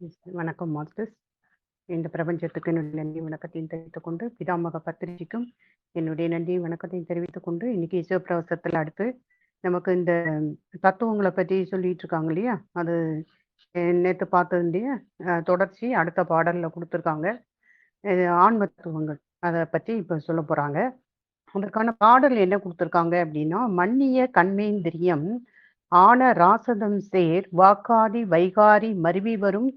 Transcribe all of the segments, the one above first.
வணக்கம் மாஸ்டர்ஸ். இந்த பிரபஞ்சத்துக்கு என்னுடைய நன்றி வணக்கத்தையும் தெரிவித்துக் கொண்டு பிதாமக பத்திரிகைக்கும் என்னுடைய நன்றி வணக்கத்தையும் தெரிவித்துக் கொண்டு இன்னைக்கு சிவப்பிரவசத்தில் அடுத்து நமக்கு இந்த தத்துவங்களை பற்றி சொல்லிட்டு இருக்காங்க இல்லையா? அது நேற்று பார்த்ததுடைய தொடர்ச்சி அடுத்த பாடலில் கொடுத்துருக்காங்க. ஆன்மத்துவங்கள் அதை பற்றி இப்போ சொல்ல போகிறாங்க அதற்கான பாடல் என்ன கொடுத்துருக்காங்க அப்படின்னா மன்னிய கண்மேந்திரியம் ஆன ராசதம் சேர் வாக்காதி வைகாரி மருவி வரும்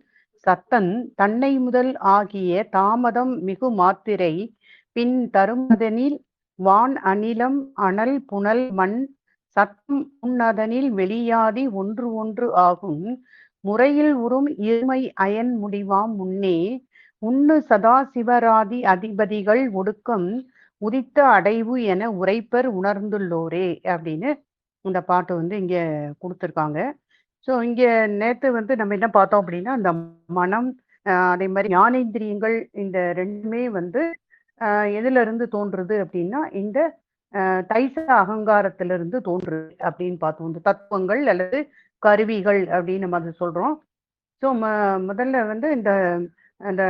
சத்தன் தன்னை முதல் ஆகிய தாமதம் மிகு மாத்திரை பின் தருமதனில் வான் அநிலம் அனல் புனல் மண் சத்தம் உன்னதனில் வெளியாதி ஒன்று ஒன்று ஆகும். முறையில் உறும் இருமை அயன் முடிவாம் முன்னே உண்ணு சதாசிவராதி அதிபதிகள் ஒடுக்கம் உதித்த அடைவு என உரைப்பர் உணர்ந்துள்ளோரே அப்படின்னு இந்த பாட்டு வந்து இங்க கொடுத்துருக்காங்க. ஸோ இங்கே நேற்று வந்து நம்ம என்ன பார்த்தோம் அப்படின்னா இந்த மனம் அதே மாதிரி ஞானேந்திரியங்கள் இந்த ரெண்டுமே வந்து எதுல இருந்து தோன்றுது அப்படின்னா இந்த தைச அகங்காரத்திலிருந்து தோன்றுது அப்படின்னு பார்த்தோம். இந்த தத்துவங்கள் அல்லது கருவிகள் அப்படின்னு நம்ம அதை சொல்றோம். ஸோ ம முதல்ல வந்து இந்த அந்த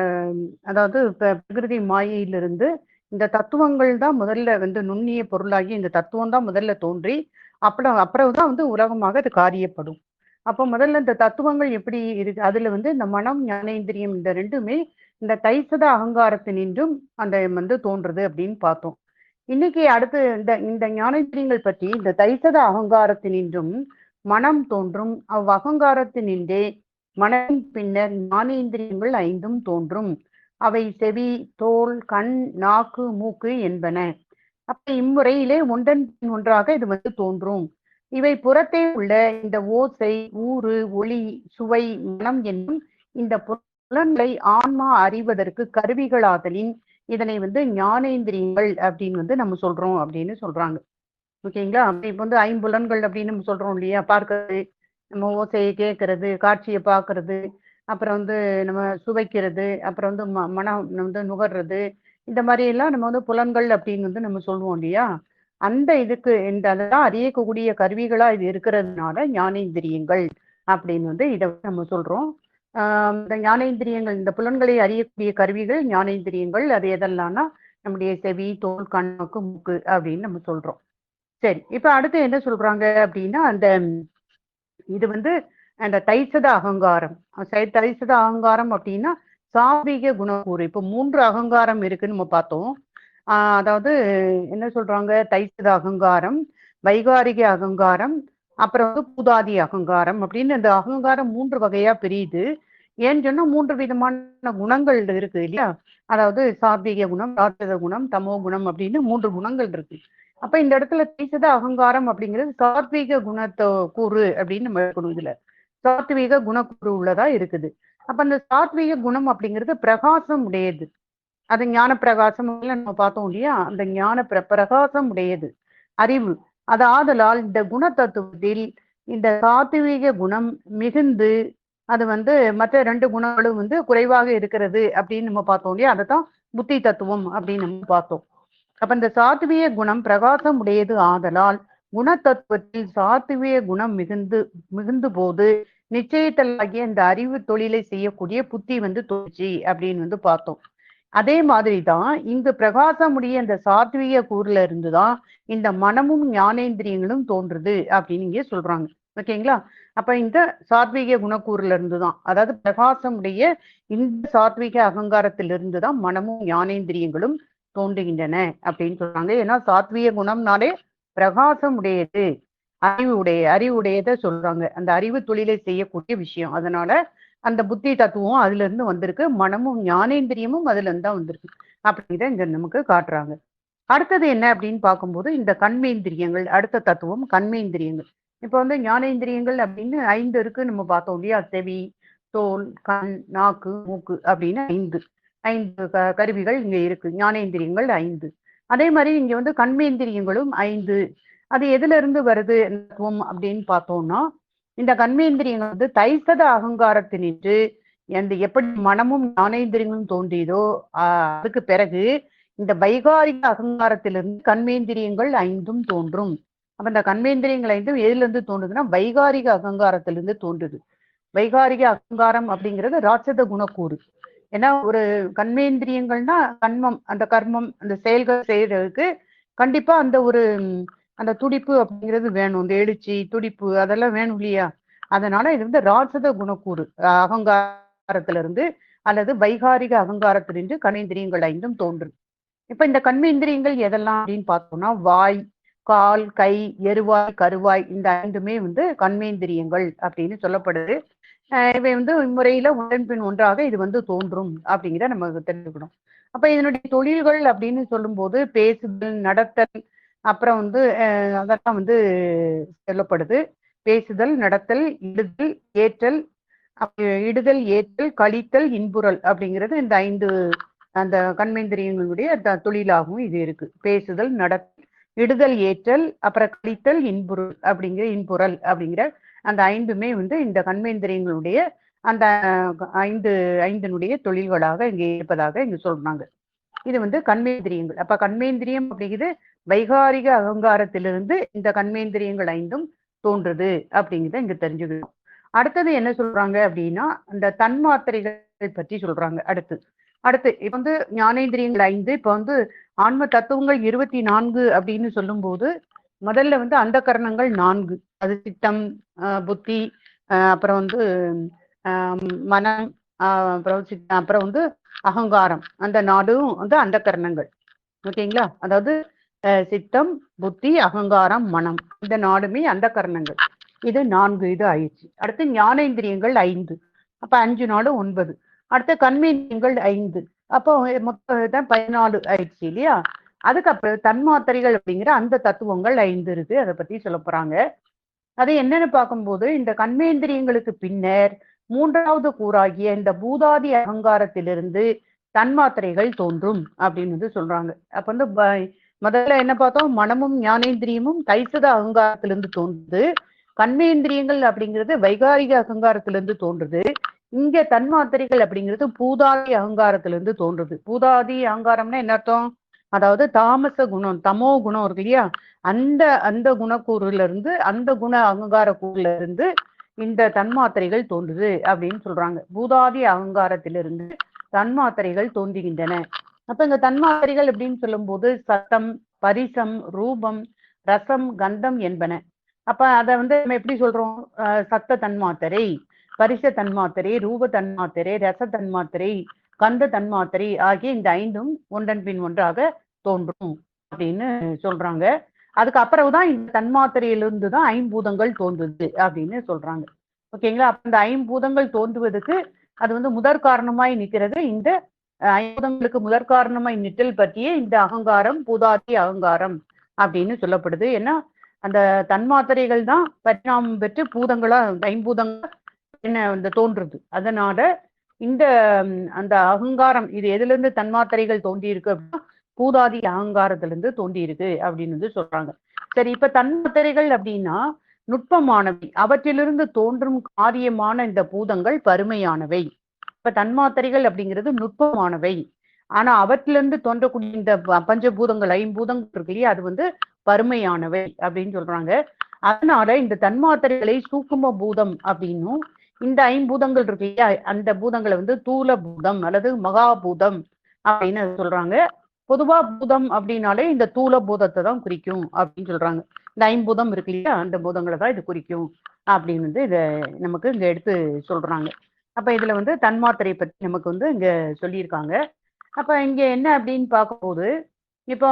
அதாவது பிரகிருதி மாயையிலிருந்து இந்த தத்துவங்கள் தான் முதல்ல வந்து நுண்ணிய பொருளாகி இந்த தத்துவம் தான் முதல்ல தோன்றி அப்புறம் அப்புறம் தான் வந்து உலகமாக அது காரியப்படும். அப்போ முதல்ல இந்த தத்துவங்கள் எப்படி இருக்கு? அதுல வந்து இந்த மனம் ஞானேந்திரியம் இந்த ரெண்டுமே இந்த தைசத அகங்காரத்தினின்றும் அந்த வந்து தோன்றது அப்படின்னு பார்த்தோம். இன்னைக்கு அடுத்து இந்த இந்த ஞானேந்திரியங்கள் பற்றி இந்த தைசத அகங்காரத்தினின்றும் மனம் தோன்றும் அவ் அகங்காரத்தினின்றே மனதின் பின்னர் ஞானேந்திரியங்கள் ஐந்தும் தோன்றும். அவை செவி தோல் கண் நாக்கு மூக்கு என்பன. அப்ப இம்முறையிலே ஒன்றன் ஒன்றாக இது வந்து தோன்றும். இவை புறத்தே உள்ள இந்த ஓசை ஊறு ஒளி சுவை மனம் என்னும் இந்த புலன்களை ஆன்மா அறிவதற்கு கருவிகளாதலின் இதனை வந்து ஞானேந்திரியங்கள் அப்படின்னு வந்து நம்ம சொல்றோம் அப்படின்னு சொல்றாங்க. ஓகேங்களா இப்போ வந்து ஐம்புலன்கள் அப்படின்னு நம்ம சொல்றோம் இல்லையா? பார்க்கறது நம்ம ஓசையை கேட்கறது காட்சியை பார்க்கறது அப்புறம் வந்து நம்ம சுவைக்கிறது அப்புறம் வந்து ம மனம் வந்து நுகர்றது இந்த மாதிரி எல்லாம் நம்ம வந்து புலன்கள் அப்படின்னு வந்து நம்ம சொல்லுவோம் இல்லையா? அந்த இதுக்கு இந்த அதெல்லாம் அறியக்கூடிய கருவிகளா இது இருக்கிறதுனால ஞானேந்திரியங்கள் அப்படின்னு வந்து இதை நம்ம சொல்றோம். ஆஹ் இந்த ஞானேந்திரியங்கள் இந்த புலன்களை அறியக்கூடிய கருவிகள் ஞானேந்திரியங்கள் அது எதெல்லாம்னா நம்முடைய செவி தோல் கண்ணுக்கு மூக்கு அப்படின்னு நம்ம சொல்றோம். சரி இப்ப அடுத்து என்ன சொல்றாங்க அப்படின்னா அந்த இது வந்து அந்த தைசத அகங்காரம். தைசத அகங்காரம் அப்படின்னா சாவிக குணக்கூறு. இப்போ மூன்று அகங்காரம் இருக்குன்னு நம்ம பார்த்தோம். அதாவது என்ன சொல்றாங்க? தைசத அகங்காரம் வைகாரிக அகங்காரம் அப்புறம் வந்து பூதாதி அகங்காரம் அப்படின்னு இந்த அகங்காரம் மூன்று வகையா பிரியுது. ஏன்னு சொன்னா மூன்று விதமான குணங்கள் இருக்கு இல்லையா? அதாவது சாத்விக குணம் சாத்வத குணம் தமோ குணம் அப்படின்னு மூன்று குணங்கள் இருக்கு. அப்ப இந்த இடத்துல தைசத அகங்காரம் அப்படிங்கிறது சாத்விக குணத்தை கூறு அப்படின்னு நம்ம இதுல. சாத்விக குணக்கூறு உள்ளதா இருக்குது. அப்ப அந்த சாத்விக குணம் அப்படிங்கிறது பிரகாசம் உடையது. அது ஞான பிரகாசம் நம்ம பார்த்தோம் இல்லையா? அந்த ஞான பிர பிரகாசம் உடையது. அறிவு. அது ஆதலால் இந்த குண தத்துவத்தில் இந்த சாத்விக குணம் மிகுந்து அது வந்து மற்ற ரெண்டு குணங்களும் வந்து குறைவாக இருக்கிறது அப்படின்னு நம்ம பார்த்தோம் இல்லையா? அதை தான் புத்தி தத்துவம் அப்படின்னு நம்ம பார்த்தோம். அப்ப இந்த சாத்விய குணம் பிரகாசம் உடையது ஆதலால் குண தத்துவத்தில் சாத்விய குணம் மிகுந்து மிகுந்து போது நிச்சயத்தலாகிய இந்த அறிவு தொழிலை செய்யக்கூடிய புத்தி வந்து தோல்ச்சி அப்படின்னு வந்து பார்த்தோம். அதே மாதிரி தான் இங்கு பிரகாசமுடைய இந்த சாத்விக கூறுல இருந்துதான் இந்த மனமும் ஞானேந்திரியங்களும் தோன்றுது அப்படின்னு இங்கே சொல்றாங்க. ஓகேங்களா அப்ப இந்த சாத்விக குணக்கூறுல இருந்து தான் அதாவது பிரகாசமுடைய இந்த சாத்விக அகங்காரத்திலிருந்து தான் மனமும் ஞானேந்திரியங்களும் தோன்றுகின்றன அப்படின்னு சொல்றாங்க. ஏன்னா சாத்விய குணம்னாலே பிரகாசம் உடையது அறிவு உடைய அறிவுடையதை சொல்றாங்க. அந்த அறிவு தொழிலை செய்யக்கூடிய விஷயம். அதனால அந்த புத்தி தத்துவம் அதுல இருந்து வந்திருக்கு. மனமும் ஞானேந்திரியமும் அதுல இருந்து தான் வந்திருக்கு. அப்படிங்கிற இங்க நமக்கு காட்டுறாங்க. அடுத்தது என்ன அப்படின்னு பார்க்கும்போது இந்த கண்மேந்திரியங்கள் அடுத்த தத்துவம் கண்மேந்திரியங்கள். இப்போ வந்து ஞானேந்திரியங்கள் அப்படின்னு ஐந்து இருக்கு நம்ம பார்த்தோம் இல்லையா? செவி தோல் கண் நாக்கு மூக்கு அப்படின்னு ஐந்து. ஐந்து க கருவிகள் இங்க இருக்கு. ஞானேந்திரியங்கள் ஐந்து. அதே மாதிரி இங்க வந்து கண்மேந்திரியங்களும் ஐந்து. அது எதுல இருந்து வருது தத்துவம் அப்படின்னு பார்த்தோம்னா இந்த கண்மேந்திரியங்கள் வந்து தைசத அகங்காரத்தினின்று அந்த எப்படி மனமும் ஞானேந்திரியங்களும் தோன்றியதோ அதுக்கு பிறகு இந்த வைகாரிக அகங்காரத்திலிருந்து கண்மேந்திரியங்கள் ஐந்தும் தோன்றும். அப்ப இந்த கண்மேந்திரியங்கள் ஐந்தும் எதுல இருந்து தோன்றுதுன்னா வைகாரிக அகங்காரத்திலிருந்து தோன்றுது. வைகாரிக அகங்காரம் அப்படிங்கிறது ராட்சத குணக்கூறு. ஏன்னா ஒரு கண்மேந்திரியங்கள்னா கண்மம் அந்த கர்மம் அந்த செயல்கள் செய்யறதுக்கு கண்டிப்பா அந்த ஒரு அந்த துடிப்பு அப்படிங்கிறது வேணும் இந்த எழுச்சி துடிப்பு அதெல்லாம் வேணும் இல்லையா? அதனால இது வந்து ராட்சத குணக்கூறு அகங்காரத்திலிருந்து அகங்காரத்துல இருந்து அல்லது வைகாரிக அகங்காரத்திலிருந்து கணேந்திரியங்கள் ஐந்தும் தோன்றும். இப்ப இந்த கண்மேந்திரியங்கள் எதெல்லாம் அப்படின்னு பார்த்தோம்னா வாய் கால் கை எருவாய் கருவாய் இந்த ஐந்துமே வந்து கண்மேந்திரியங்கள் அப்படின்னு சொல்லப்படுது. இவை வந்து இம்முறையில உடன்பின் ஒன்றாக இது வந்து தோன்றும் அப்படிங்கிற நம்ம தெரிஞ்சுக்கணும். அப்ப இதனுடைய தொழில்கள் அப்படின்னு சொல்லும்போது பேசுதல் நடத்தல் அப்புறம் வந்து அதெல்லாம் வந்து சொல்லப்படுது. பேசுதல் நடத்தல் இடுதல் ஏற்றல் இடுதல் ஏற்றல் கழித்தல் இன்புறல் அப்படிங்கிறது இந்த ஐந்து அந்த கண்மேந்திரியங்களுடைய தொழிலாகவும் இது இருக்கு. பேசுதல் நடத் இடுதல் ஏற்றல் அப்புறம் கழித்தல் இன்புறல் அப்படிங்கிற இன்புறல் அப்படிங்கிற அந்த ஐந்துமே வந்து இந்த கண்மேந்திரியங்களுடைய அந்த ஐந்து ஐந்தினுடைய தொழில்களாக இங்கே இருப்பதாக இங்க சொல்றாங்க. இது வந்து கண்மேந்திரியங்கள். அப்ப கண்மேந்திரியம் அப்படிங்கிறது வைகாரிக அகங்காரத்திலிருந்து இந்த கண்மேந்திரியங்கள் ஐந்தும் தோன்றுது அப்படிங்கிறத இங்க தெரிஞ்சுக்கணும். அடுத்தது என்ன சொல்றாங்க அப்படின்னா இந்த தன்மாத்திரைகள் பற்றி சொல்றாங்க. அடுத்து அடுத்து இப்ப வந்து ஞானேந்திரியங்கள் ஐந்து இப்ப வந்து ஆன்ம தத்துவங்கள் இருபத்தி நான்கு அப்படின்னு சொல்லும்போது முதல்ல வந்து அந்த கரணங்கள் நான்கு. அது சித்தம் ஆஹ் புத்தி அப்புறம் வந்து ஆஹ் மனம் அப்புறம் அப்புறம் வந்து அகங்காரம். அந்த நாடும் வந்து அந்த கரணங்கள். ஓகேங்களா? அதாவது சித்தம் புத்தி அகங்காரம் மனம். இந்த நாடுமே அந்த கரணங்கள். இது நான்கு இது ஆயிடுச்சு அடுத்து ஞானேந்திரியங்கள் ஐந்து. அப்ப அஞ்சு நாடு ஒன்பது. அடுத்து கண்மேந்திரியங்கள் ஐந்து. அப்போ மொத்தம் தான் பதினாலு ஆயிடுச்சு இல்லையா? அதுக்கப்புறம் தன்மாத்திரைகள் அப்படிங்கிற அந்த தத்துவங்கள் ஐந்து இருக்கு. அதை பத்தி சொல்ல போறாங்க. அது என்னன்னு பார்க்கும்போது இந்த கண்மேந்திரியங்களுக்கு பின்னர் மூன்றாவது கூறாகிய இந்த பூதாதி அகங்காரத்திலிருந்து தன்மாத்திரைகள் தோன்றும் அப்படின்னு வந்து சொல்றாங்க. அப்ப வந்து ப- முதல்ல என்ன பார்த்தோம்? மனமும் ஞானேந்திரியமும் தைசத அகங்காரத்திலிருந்து தோன்றுது. கண்மேந்திரியங்கள் அப்படிங்கிறது வைகாரிக அகங்காரத்திலிருந்து தோன்றுது. இங்க தன்மாத்திரைகள் அப்படிங்கிறது பூதாதி அகங்காரத்திலிருந்து தோன்றுது. பூதாதி அகங்காரம்னா என்ன அர்த்தம்? அதாவது தாமச குணம் தமோ குணம் இருக்கு இல்லையா? அந்த அந்த குணக்கூறுல இருந்து அந்த குண அகங்கார கூறுல இருந்து இந்த தன்மாத்திரைகள் தோன்றுது அப்படின்னு சொல்றாங்க. பூதாதி அகங்காரத்திலிருந்து தன்மாத்திரைகள் தோன்றுகின்றன. அப்ப இந்த தன்மாத்திரைகள் அப்படின்னு சொல்லும்போது சத்தம் பரிசம் ரூபம் ரசம் கந்தம் என்பன. அப்ப அதை வந்து நம்ம எப்படி சொல்றோம்? சத்த தன்மாத்திரை பரிச தன்மாத்திரை ரூப தன்மாத்திரை ரச தன்மாத்திரை கந்த தன்மாத்திரை ஆகிய இந்த ஐந்தும் ஒன்றன் பின் ஒன்றாக தோன்றும் அப்படின்னு சொல்றாங்க. அதுக்கு அப்புறம் தான் இந்த தன்மாத்திரையிலிருந்து தான் ஐம்பூதங்கள் தோன்றுது அப்படின்னு சொல்றாங்க. ஓகேங்களா? அப்ப இந்த ஐம்பூதங்கள் தோன்றுவதற்கு அது வந்து முதற் காரணமாய் நிற்கிறது இந்த ஐம்பதங்களுக்கு முதற்காரணமாய் நிற்றல் பற்றிய இந்த அகங்காரம் பூதாதி அகங்காரம் அப்படின்னு சொல்லப்படுது. ஏன்னா அந்த தன்மாத்திரைகள் தான் பரிணாமம் பெற்று பூதங்களா ஐம்பூதங்களா என்ன இந்த தோன்றுது. அதனால இந்த அந்த அகங்காரம் இது எதுல இருந்து தன்மாத்திரைகள் தோன்றி இருக்கு அப்படின்னா பூதாதி அகங்காரத்திலிருந்து தோன்றி இருக்கு அப்படின்னு வந்து சொல்றாங்க. சரி இப்ப தன்மாத்திரைகள் அப்படின்னா நுட்பமானவை. அவற்றிலிருந்து தோன்றும் காரியமான இந்த பூதங்கள் பருமையானவை. இப்ப தன்மாத்திரைகள் அப்படிங்கிறது நுட்பமானவை. ஆனா அவற்றிலிருந்து தோன்றக்கூடிய இந்த ப- பஞ்சபூதங்கள் ஐம்பூதங்கள் இருக்கு இல்லையா? அது வந்து பருமையானவை அப்படின்னு சொல்றாங்க. அதனால இந்த தன்மாத்திரைகளை சூக்கும பூதம் அப்படின்னும் இந்த ஐம்பூதங்கள் இருக்கு இல்லையா? அந்த பூதங்களை வந்து தூல பூதம் அல்லது மகாபூதம் அப்படின்னு சொல்றாங்க. பொதுவா பூதம் அப்படின்னாலே இந்த தூல பூதத்தை தான் குறிக்கும் அப்படின்னு சொல்றாங்க. இந்த ஐம்பூதம் இருக்கு இல்லையா? அந்த பூதங்களை தான் இது குறிக்கும் அப்படின்னு வந்து இத நமக்கு இங்க எடுத்து சொல்றாங்க. அப்ப இதுல வந்து தன்மாத்திரை பற்றி நமக்கு வந்து இங்க சொல்லியிருக்காங்க. அப்ப இங்க என்ன அப்படின்னு பார்க்கும்போது இப்போ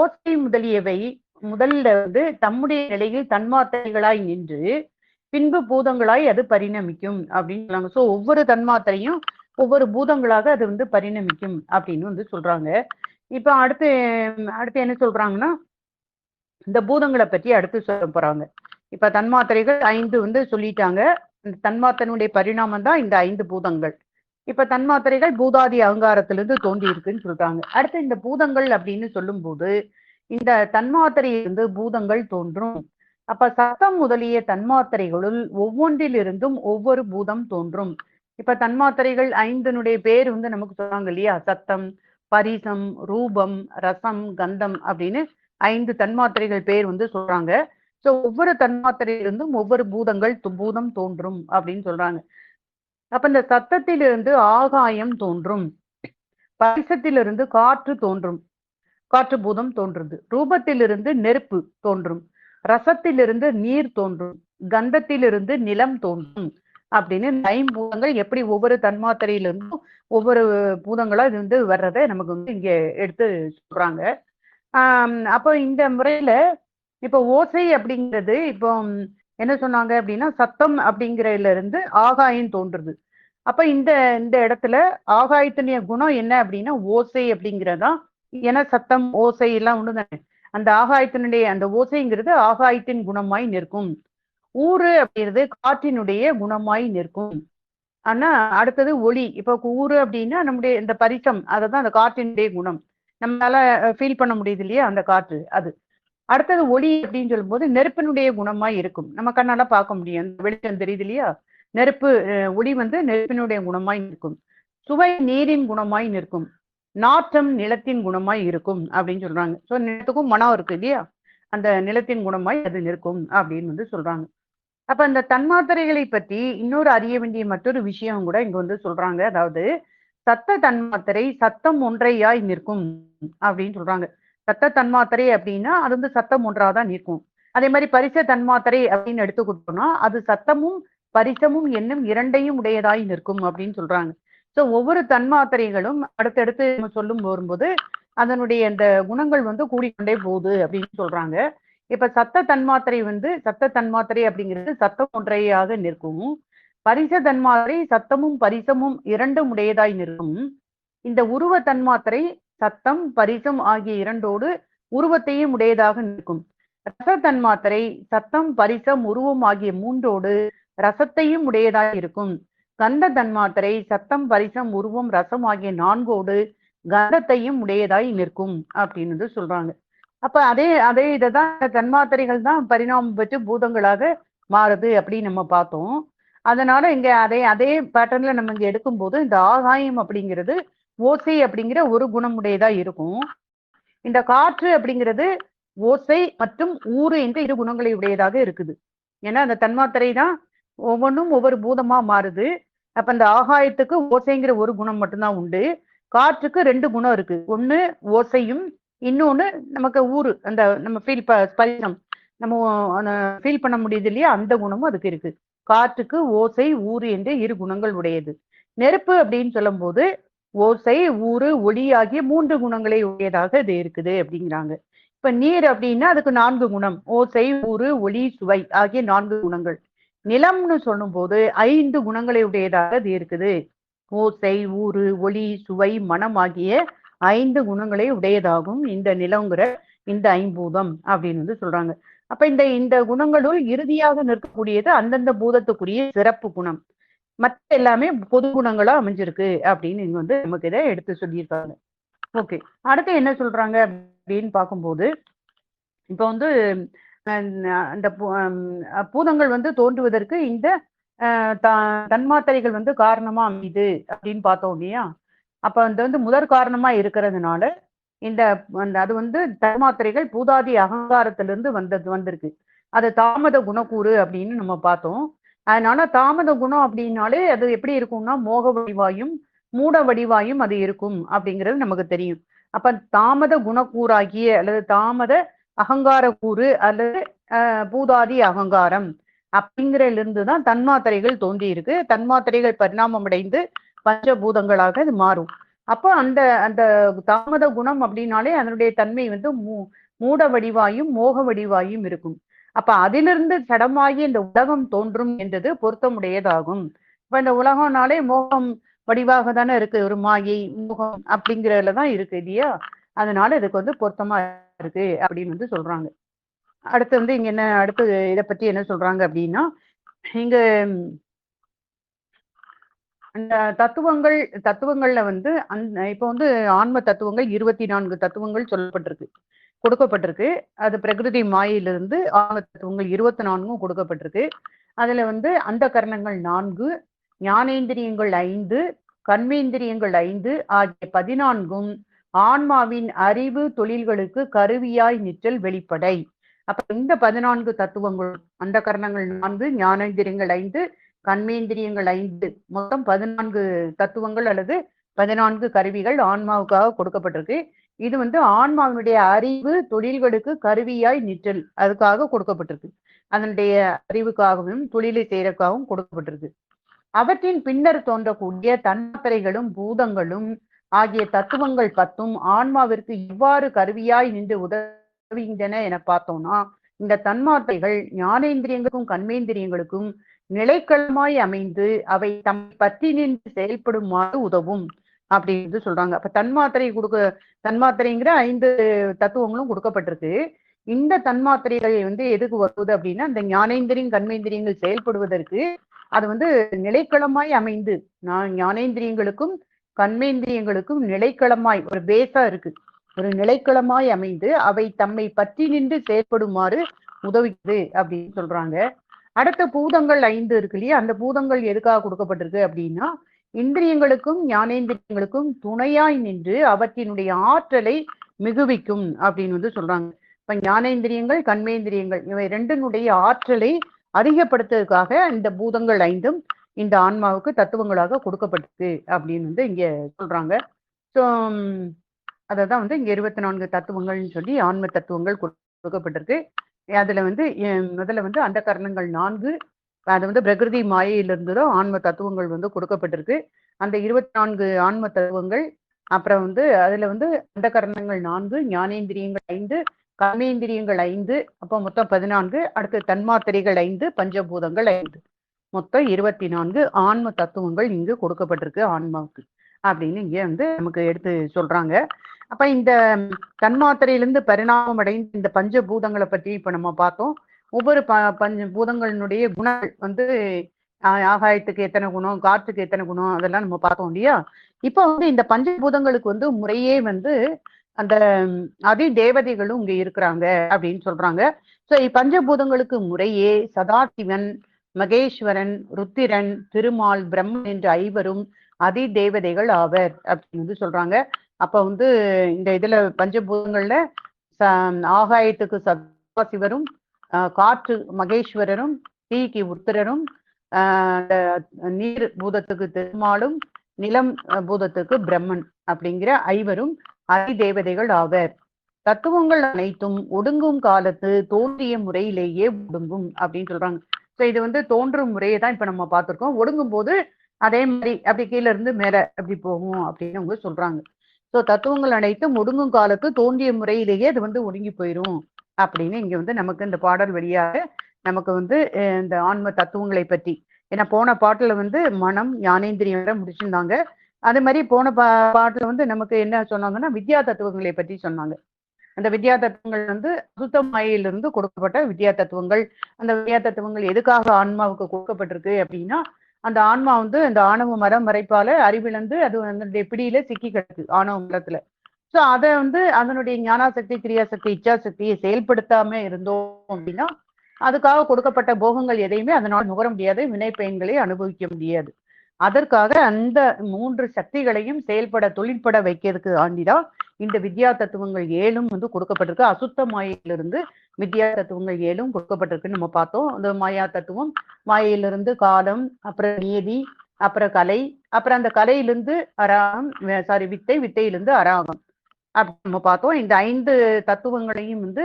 ஓசை முதலியவை முதல்ல வந்து தம்முடைய நிலையில் தன்மாத்திரைகளாய் நின்று பின்பு பூதங்களாய் அது பரிணமிக்கும் அப்படின்னு சொல்றாங்க ஸோ ஒவ்வொரு தன்மாத்திரையும் ஒவ்வொரு பூதங்களாக அது வந்து பரிணமிக்கும் அப்படின்னு வந்து சொல்றாங்க. இப்போ அடுத்து அடுத்து என்ன சொல்றாங்கன்னா இந்த பூதங்களை பற்றி அடுத்து சொல்ல போறாங்க. இப்ப தன்மாத்திரைகள் ஐந்து வந்து சொல்லிட்டாங்க. இந்த தன்மாத்தனுடைய பரிணாமம் தான் இந்த ஐந்து பூதங்கள். இப்ப தன்மாத்திரைகள் பூதாதி அகங்காரத்திலிருந்து தோன்றி இருக்குன்னு சொல்றாங்க. அடுத்து இந்த பூதங்கள் அப்படின்னு சொல்லும்போது இந்த தன்மாத்திரையிலிருந்து பூதங்கள் தோன்றும். அப்ப சத்தம் முதலிய தன்மாத்திரைகளுள் ஒவ்வொன்றிலிருந்தும் ஒவ்வொரு பூதம் தோன்றும். இப்ப தன்மாத்திரைகள் ஐந்தினுடைய பேர் வந்து நமக்கு சொல்றாங்க இல்லையா? சத்தம் பரிசம் ரூபம் ரசம் கந்தம் அப்படின்னு ஐந்து தன்மாத்திரைகள் பேர் வந்து சொல்றாங்க. சோ ஒவ்வொரு தன்மாத்திரையிலிருந்தும் ஒவ்வொரு பூதங்கள் பூதம் தோன்றும் அப்படின்னு சொல்றாங்க. அப்ப இந்த சத்தத்திலிருந்து ஆகாயம் தோன்றும். பரிசத்திலிருந்து காற்று தோன்றும். காற்று பூதம் தோன்றுது ரூபத்திலிருந்து நெருப்பு தோன்றும். ரசத்திலிருந்து நீர் தோன்றும். கந்தத்திலிருந்து நிலம் தோன்றும் அப்படின்னு ஐம்பூதங்கள் எப்படி ஒவ்வொரு தன்மாத்திரையிலிருந்தும் ஒவ்வொரு பூதங்களா இது வந்து வர்றதை நமக்கு வந்து இங்க எடுத்து சொல்றாங்க. ஆஹ் அப்போ இந்த முறையில இப்போ ஓசை அப்படிங்கிறது இப்போ என்ன சொன்னாங்க அப்படின்னா சத்தம் அப்படிங்கிறதுல இருந்து ஆகாயம் தோன்றுது. அப்ப இந்த இந்த இடத்துல ஆகாயத்தினுடைய குணம் என்ன அப்படின்னா ஓசை அப்படிங்கிறதா ஏன்னா சத்தம் ஓசை எல்லாம் ஒண்ணுதானே அந்த ஆகாயத்தினுடைய அந்த ஓசைங்கிறது ஆகாயத்தின் குணமாய் நிற்கும். ஊறு அப்படிங்கிறது காற்றினுடைய குணமாய் நிற்கும். ஆனா அடுத்தது ஒளி. இப்போ ஊறு அப்படின்னா நம்முடைய இந்த பரிசம் அதுதான் அந்த காற்றினுடைய குணம். நம்மளால ஃபீல் பண்ண முடியுது இல்லையா அந்த காற்று அது. அடுத்தது ஒளி அப்படின்னு சொல்லும்போது நெருப்பினுடைய குணமாய் இருக்கும். நம்ம கண்ணால பார்க்க முடியும். வெளிச்சம் தெரியுது இல்லையா? நெருப்பு ஒளி வந்து நெருப்பினுடைய குணமாய் நிற்கும் சுவை நீரின் குணமாய் நிற்கும் நாற்றம் நிலத்தின் குணமாய் இருக்கும் அப்படின்னு சொல்றாங்க. ஸோ நிலத்துக்கும் மனம் இருக்கு இல்லையா? அந்த நிலத்தின் குணமாய் அது நிற்கும் அப்படின்னு வந்து சொல்றாங்க. அப்ப அந்த தன்மாத்திரைகளை பற்றி இன்னொரு அறிய வேண்டிய மற்றொரு விஷயம் கூட இங்க வந்து சொல்றாங்க. அதாவது சத்த தன்மாத்திரை சத்தம் ஒன்றையாய் நிற்கும் அப்படின்னு சொல்றாங்க. சத்த தன்மாத்திரை அப்படின்னா அது வந்து சத்தம் ஒன்றாதான் நிற்கும் அதே மாதிரி பரிச தன்மாத்திரை அப்படின்னு எடுத்துக்கிட்டோம்னா அது சத்தமும் பரிசமும் என்னும் இரண்டையும் உடையதாய் நிற்கும் அப்படின்னு சொல்றாங்க. சோ ஒவ்வொரு தன்மாத்திரைகளும் அடுத்தடுத்து நம்ம சொல்லும் வரும்போது அதனுடைய அந்த குணங்கள் வந்து கூடிக்கொண்டே போகுது அப்படின்னு சொல்றாங்க. இப்ப சத்த தன்மாத்திரை வந்து சத்த தன்மாத்திரை அப்படிங்கிறது சத்தம் ஒன்றையாக நிற்கும். பரிச தன்மாத்திரை சத்தமும் பரிசமும் இரண்டும் உடையதாய் நிற்கும். இந்த உருவ தன்மாத்திரை சத்தம் பரிசம் ஆகிய இரண்டோடு உருவத்தையும் உடையதாக நிற்கும். ரச தன்மாத்திரை சத்தம் பரிசம் உருவம் ஆகிய மூன்றோடு ரசத்தையும் உடையதாக இருக்கும். கந்த தன்மாத்திரை சத்தம் பரிசம் உருவம் ரசம் ஆகிய நான்கோடு கந்தத்தையும் உடையதாய் நிற்கும் அப்படின்னு சொல்றாங்க. அப்ப அதே அதே இதைதான் தன்மாத்திரைகள் தான் பரிணாமம் பெற்று பூதங்களாக மாறுது அப்படின்னு நம்ம பார்த்தோம். அதனால இங்க அதே அதே பேட்டர்ன்ல நம்ம இங்க எடுக்கும்போது இந்த ஆகாயம் அப்படிங்கிறது ஓசை அப்படிங்கிற ஒரு குணமுடையதா இருக்கும். இந்த காற்று அப்படிங்கிறது ஓசை மற்றும் ஊறு என்ற இரு குணங்களை உடையதாக இருக்குது. ஏன்னா அந்த தன்மாத்திரை தான் ஒவ்வொன்றும் ஒவ்வொரு பூதமா மாறுது. அப்ப அந்த ஆகாயத்துக்கு ஓசைங்கிற ஒரு குணம் மட்டும்தான் உண்டு. காற்றுக்கு ரெண்டு குணம் இருக்கு. ஒண்ணு ஓசையும் இன்னொன்னு நமக்கு ஊரு அந்த நம்ம ஃபீல் ஸ்பரிசம். நம்ம ஃபீல் பண்ண முடியுது இல்லையா? அந்த குணமும் அதுக்கு இருக்கு. காற்றுக்கு ஓசை ஊறு என்று இரு குணங்கள் உடையது. நெருப்பு அப்படின்னு சொல்லும்போது ஓசை ஊறு ஒளி ஆகிய மூன்று குணங்களை உடையதாக இது இருக்குது அப்படிங்கிறாங்க. இப்ப நீர் அப்படின்னா அதுக்கு நான்கு குணம். ஓசை ஊறு ஒளி சுவை ஆகிய நான்கு குணங்கள். நிலம்னு சொல்லும் போது ஐந்து குணங்களை உடையதாக இது இருக்குது. ஓசை ஊறு ஒளி சுவை மனம் ஆகிய ஐந்து குணங்களை உடையதாகும் இந்த நிலங்கிற இந்த ஐம்பூதம் அப்படின்னு வந்து சொல்றாங்க. அப்ப இந்த இந்த குணங்களுள் இறுதியாக நிற்கக்கூடியது அந்தந்த பூதத்துக்குரிய சிறப்பு குணம். மற்ற எல்லாமே பொது குணங்களா அமைஞ்சிருக்கு அப்படின்னு இங்க வந்து நமக்கு இதை எடுத்து சொல்லியிருக்காங்க. ஓகே. அடுத்து என்ன சொல்றாங்க அப்படின்னு பார்க்கும்போது இப்போ வந்து அந்த பூதங்கள் வந்து தோன்றுவதற்கு இந்த தன்மாத்திரைகள் வந்து காரணமா அமையுது அப்படின்னு பார்த்தோம் இல்லையா? அப்ப அந்த வந்து முதற் காரணமா இருக்கிறதுனால இந்த அது வந்து தன்மாத்திரைகள் பூதாதி அகங்காரத்திலிருந்து வந்தது வந்திருக்கு. அது தாமத குணக்கூறு அப்படின்னு நம்ம பார்த்தோம். அதனால தாமத குணம் அப்படின்னாலே அது எப்படி இருக்கும்னா மோக வடிவாயும் மூட வடிவாயும் அது இருக்கும் அப்படிங்கிறது நமக்கு தெரியும். அப்ப தாமத குணக்கூறாகிய அல்லது தாமத அகங்கார கூறு அல்லது பூதாதி அகங்காரம் அப்படிங்கிறதிலிருந்து தான் தன்மாத்திரைகள் தோன்றி இருக்கு தன்மாத்திரைகள் பரிணாமம் அடைந்து பஞ்சபூதங்களாக இது மாறும். அப்போ அந்த அந்த தாமத குணம் அப்படின்னாலே அதனுடைய தன்மை வந்து மூ மூட வடிவாயும் மோக வடிவாயும் இருக்கும். அப்ப அதிலிருந்து சடமாகி இந்த உலகம் தோன்றும் என்றது பொருத்தமுடையதாகும். இப்ப இந்த உலகம்னாலே மோகம் வடிவாக தானே இருக்கு ஒரு மாயை மோகம் அப்படிங்கிறதுல தான் இருக்கு இல்லையா? அதனால இதுக்கு வந்து பொருத்தமா இருக்கு அப்படின்னு வந்து சொல்றாங்க. அடுத்து வந்து இங்க என்ன அடுத்து இதை பத்தி என்ன சொல்றாங்க அப்படின்னா இங்க அந்த தத்துவங்கள் தத்துவங்கள்ல வந்து அந் இப்போ வந்து ஆன்ம தத்துவங்கள் இருபத்தி நான்கு தத்துவங்கள் சொல்லப்பட்டிருக்கு. கொடுக்கப்பட்டிருக்கு. அது பிரகிருதி மாயிலிருந்து ஆன்ம இருபத்தி நான்கும் கொடுக்கப்பட்டிருக்கு. அதுல வந்து அந்த கரணங்கள் நான்கு ஞானேந்திரியங்கள் ஐந்து கண்மேந்திரியங்கள் ஐந்து ஆகிய பதினான்கும் ஆன்மாவின் அறிவு தொழில்களுக்கு கருவியாய் நிற்றல் வெளிப்படை. அப்ப இந்த பதினான்கு தத்துவங்கள் அந்த கரணங்கள் நான்கு ஞானேந்திரியங்கள் ஐந்து கண்மேந்திரியங்கள் ஐந்து மொத்தம் பதினான்கு தத்துவங்கள் அல்லது பதினான்கு கருவிகள் ஆன்மாவுக்காக கொடுக்கப்பட்டிருக்கு. இது வந்து ஆன்மாவினுடைய அறிவு தொழில்களுக்கு கருவியாய் நிற்றல். அதுக்காக கொடுக்கப்பட்டிருக்கு. அதனுடைய அறிவுக்காகவும் தொழிலை செய்யறதுக்காகவும் கொடுக்கப்பட்டிருக்கு. அவற்றின் பின்னர் தோன்றக்கூடிய தன்மாத்திரைகளும் பூதங்களும் ஆகிய தத்துவங்கள் பத்தும் ஆன்மாவிற்கு இவ்வாறு கருவியாய் நின்று உதவுகின்றன என பார்த்தோம்னா இந்த தன்மாத்திரைகள் ஞானேந்திரியங்களுக்கும் கண்மேந்திரியங்களுக்கும் நிலைக்களமாய் அமைந்து அவை தம் பற்றி நின்று செயல்படுமாறு உதவும் அப்படின்னு சொல்றாங்க. அப்ப தன்மாத்திரை கொடுக்க தன்மாத்திரைங்கிற ஐந்து தத்துவங்களும் கொடுக்கப்பட்டிருக்கு. இந்த தன்மாத்திரைகள் வந்து எதுக்கு வருவது அப்படின்னா இந்த ஞானேந்திரியம் கண்மேந்திரியங்கள் செயல்படுவதற்கு அது வந்து நிலைக்களமாய் அமைந்து நான் ஞானேந்திரியங்களுக்கும் கண்மேந்திரியங்களுக்கும் நிலைக்களமாய் ஒரு பேஸா இருக்கு. ஒரு நிலைக்களமாய் அமைந்து அவை தம்மை பற்றி நின்று செயல்படுமாறு உதவுகிறது அப்படின்னு சொல்றாங்க. அடுத்த பூதங்கள் ஐந்து இருக்கு இல்லையா? அந்த பூதங்கள் எதுக்காக கொடுக்கப்பட்டிருக்கு அப்படின்னா இந்திரியங்களுக்கும் ஞானேந்திரியங்களுக்கும் துணையாய் நின்று அவற்றினுடைய ஆற்றலை மிகுவிக்கும் அப்படின்னு வந்து சொல்றாங்க. இப்ப ஞானேந்திரியங்கள் கண்மேந்திரியங்கள் இவை ரெண்டினுடைய ஆற்றலை அதிகப்படுத்துறதுக்காக இந்த பூதங்கள் ஐந்தும் இந்த ஆன்மாவுக்கு தத்துவங்களாக கொடுக்கப்பட்டிருக்கு அப்படின்னு வந்து இங்க சொல்றாங்க. ஸோ தான் வந்து இங்க இருபத்தி நான்கு தத்துவங்கள்னு சொல்லி ஆன்ம தத்துவங்கள் கொடுக்கப்பட்டிருக்கு. அதுல வந்து முதல்ல வந்து அந்த கரணங்கள் நான்கு அது வந்து பிரகிருதி மாயையிலிருந்து தான் ஆன்ம தத்துவங்கள் வந்து கொடுக்கப்பட்டிருக்கு. அந்த இருபத்தி நான்கு ஆன்ம தத்துவங்கள் அப்புறம் வந்து அதுல வந்து அந்த கரணங்கள் நான்கு ஞானேந்திரியங்கள் ஐந்து கர்மேந்திரியங்கள் ஐந்து அப்போ மொத்தம் பதினான்கு அடுத்து தன்மாத்திரைகள் ஐந்து பஞ்சபூதங்கள் ஐந்து. மொத்தம் இருபத்தி நான்கு ஆன்ம தத்துவங்கள் இங்கு கொடுக்கப்பட்டிருக்கு ஆன்மாவுக்கு அப்படின்னு இங்க வந்து நமக்கு எடுத்து சொல்றாங்க. அப்ப இந்த தன்மாத்திரையிலிருந்து பரிணாமம் அடைந்து இந்த பஞ்சபூதங்களை பற்றி இப்ப நம்ம பார்த்தோம். ஒவ்வொரு ப பஞ்ச பூதங்களினுடைய குணங்கள் வந்து ஆகாயத்துக்கு எத்தனை குணம் காற்றுக்கு எத்தனை குணம் அதெல்லாம் நம்ம பார்த்தோம் இல்லையா? இப்போ வந்து இந்த பஞ்சபூதங்களுக்கு வந்து முறையே வந்து அந்த அதி தேவதைகளும் இங்க இருக்கிறாங்க அப்படின்னு சொல்றாங்க. சோ பஞ்சபூதங்களுக்கு முறையே சதாசிவன் மகேஸ்வரன் ருத்திரன் திருமால் பிரம்மன் என்ற ஐவரும் அதி தேவதைகள் ஆவர் அப்படின்னு வந்து சொல்றாங்க. அப்ப வந்து இந்த இதுல பஞ்சபூதங்கள்ல ஆகாயத்துக்கு சதாசிவரும் காற்று மகேஸ்வரரும் தீக்கு உத்திரரும் நீர் பூதத்துக்கு திருமாலும் நிலம் பூதத்துக்கு பிரம்மன் அப்படிங்கிற ஐவரும் அதிதேவதைகள் ஆவர். தத்துவங்கள் அனைத்தும் ஒடுங்கும் காலத்து தோன்றிய முறையிலேயே ஒடுங்கும் அப்படின்னு சொல்றாங்க. ஸோ இது வந்து தோன்றும் முறையை தான் இப்ப நம்ம பார்த்துருக்கோம். ஒடுங்கும் போது அதே மாதிரி அப்படி கீழே இருந்து மேல அப்படி போகும் அப்படின்னு அவங்க சொல்றாங்க. ஸோ தத்துவங்கள் அனைத்தும் ஒடுங்கும் காலத்து தோன்றிய முறையிலேயே அது வந்து ஒடுங்கி போயிடும் அப்படின்னு இங்க வந்து நமக்கு இந்த பாடல் வழியாக நமக்கு வந்து இந்த ஆன்ம தத்துவங்களை பற்றி. ஏன்னா போன பாட்டுல வந்து மனம் ஞானேந்திரியம் முடிச்சிருந்தாங்க. அதே மாதிரி போன பா பாட்டுல வந்து நமக்கு என்ன சொன்னாங்கன்னா வித்யா தத்துவங்களை பற்றி சொன்னாங்க. அந்த வித்யா தத்துவங்கள் வந்து அசுத்த மாயிலிருந்து கொடுக்கப்பட்ட வித்யா தத்துவங்கள். அந்த வித்யா தத்துவங்கள் எதுக்காக ஆன்மாவுக்கு கொடுக்கப்பட்டிருக்கு அப்படின்னா அந்த ஆன்மா வந்து அந்த ஆணவ மரம் மறைப்பால அறிவிழந்து அது அதனுடைய பிடியில சிக்கி கிடக்கு ஆணவ மரத்துல. ஸோ அதை வந்து அதனுடைய ஞானாசக்தி கிரியாசக்தி இச்சாசக்தியை செயல்படுத்தாம இருந்தோம் அப்படின்னா அதுக்காக கொடுக்கப்பட்ட போகங்கள் எதையுமே அதனால் நுகர முடியாது வினை பயன்களை அனுபவிக்க முடியாது. அதற்காக அந்த மூன்று சக்திகளையும் செயல்பட தொழிற்பட வைக்கிறதுக்கு ஆண்டிதான் இந்த வித்யா தத்துவங்கள் ஏழும் வந்து கொடுக்கப்பட்டிருக்கு. அசுத்த மாயிலிருந்து வித்யா தத்துவங்கள் ஏழும் கொடுக்கப்பட்டிருக்குன்னு நம்ம பார்த்தோம். அந்த மாயா தத்துவம் மாயையிலிருந்து காலம் அப்புறம் நீதி அப்புறம் கலை அப்புறம் அந்த கலையிலிருந்து அராகம் சாரி வித்தை வித்தையிலிருந்து அராகம். அப்படி நம்ம பார்த்தோம். இந்த ஐந்து தத்துவங்களையும் வந்து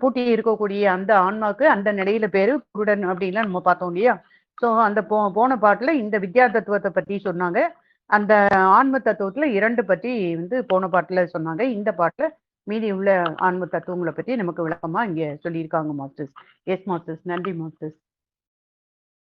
பூட்டி இருக்கக்கூடிய அந்த ஆன்மாக்கு அந்த நிலையில பேரு குருடன் அப்படின்லாம் நம்ம பார்த்தோம் இல்லையா? ஸோ அந்த போ போன பாட்டில் இந்த வித்யா தத்துவத்தை பற்றி சொன்னாங்க. அந்த ஆன்ம தத்துவத்தில் இரண்டு பற்றி வந்து போன பாட்டில் சொன்னாங்க. இந்த பாட்டில் மீதி உள்ள ஆன்ம தத்துவங்களை பற்றி நமக்கு விளக்கமாக இங்கே சொல்லியிருக்காங்க மாஸ்டர்ஸ். Yes masters. நன்றி மாஸ்டர்ஸ்.